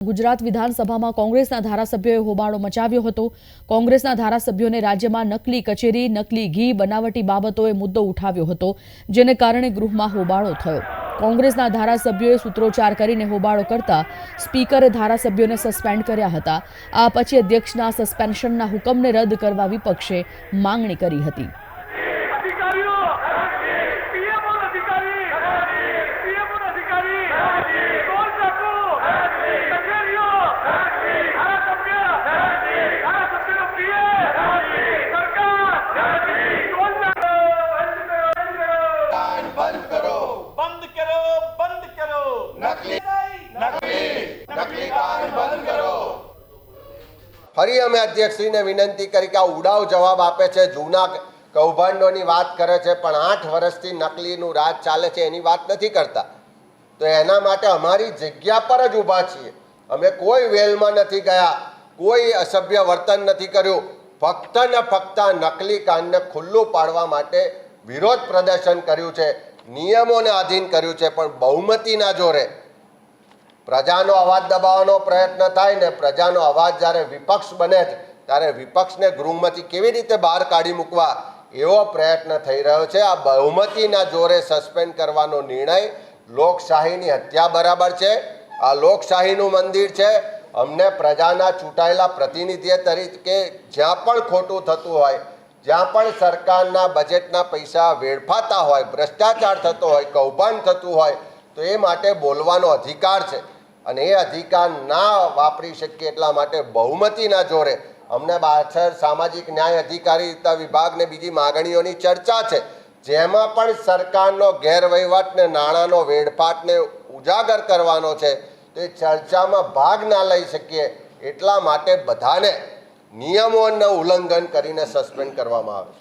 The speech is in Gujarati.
ગુજરાત વિધાનસભામાં કોંગ્રેસના ધારાસભ્યોએ હોબાળો મચાવ્યો હતો. કોંગ્રેસના ધારાસભ્યોને રાજ્યમાં નકલી કચેરી, નકલી ઘી બનાવટી બાબતોએ મુદ્દો ઉઠાવ્યો હતો, જેને કારણે ગૃહમાં હોબાળો થયો. કોંગ્રેસના ધારાસભ્યોએ સૂત્રોચ્ચાર કરીને હોબાળો કરતા સ્પીકરે ધારાસભ્યોને સસ્પેન્ડ કર્યા હતા. આ પછી અધ્યક્ષના સસ્પેન્શનના હુકમને રદ કરવા વિપક્ષે માંગણી કરી હતી. ફરી અમે અધ્યક્ષશ્રીને વિનંતી કરી કે આ ઉડાવ જવાબ આપે છે, જૂના કૌભાંડોની વાત કરે છે, પણ આઠ વર્ષથી નકલીનું રાજ ચાલે છે એની વાત નથી કરતા. તો એના માટે અમારી જગ્યા પર જ ઊભા છીએ. અમે કોઈ વેલમાં નથી ગયા, કોઈ અસભ્ય વર્તન નથી કર્યું. ફક્ત ને ફક્ત નકલી કાંડને ખુલ્લું પાડવા માટે વિરોધ પ્રદર્શન કર્યું છે, નિયમોને આધીન કર્યું છે, પણ બહુમતીના જોરે પ્રજાનો અવાજ દબાવવાનો પ્રયત્ન થાય ને પ્રજાનો અવાજ જ્યારે વિપક્ષ બને જ, ત્યારે વિપક્ષને ગૃહમાંથી કેવી રીતે બહાર કાઢી મૂકવા એવો પ્રયત્ન થઈ રહ્યો છે. આ બહુમતીના જોરે સસ્પેન્ડ કરવાનો નિર્ણય લોકશાહીની હત્યા બરાબર છે. આ લોકશાહીનું મંદિર છે. અમને પ્રજાના ચૂંટાયેલા પ્રતિનિધિ તરીકે જ્યાં પણ ખોટું થતું હોય, જ્યાં પણ સરકારના બજેટના પૈસા વેડફાતા હોય, ભ્રષ્ટાચાર થતો હોય, કૌભાંડ થતું હોય, તો એ માટે બોલવાનો અધિકાર છે. અને એ અધિકાર ના વાપરી શકીએ એટલા માટે બહુમતીના જોરે. અમને પાછળ સામાજિક ન્યાય અધિકારીતા વિભાગને બીજી માગણીઓની ચર્ચા છે. જેમાં પણ સરકારનો ગેરવહીવટ ને નાણાંનો વેડફાટને ઉજાગર કરવાનો છે, તે ચર્ચામાં ભાગ ના લઈ શકીએ એટલા માટે બધાને નિયમોનું ઉલ્લંઘન કરીને સસ્પેન્ડ કરવામાં આવે છે.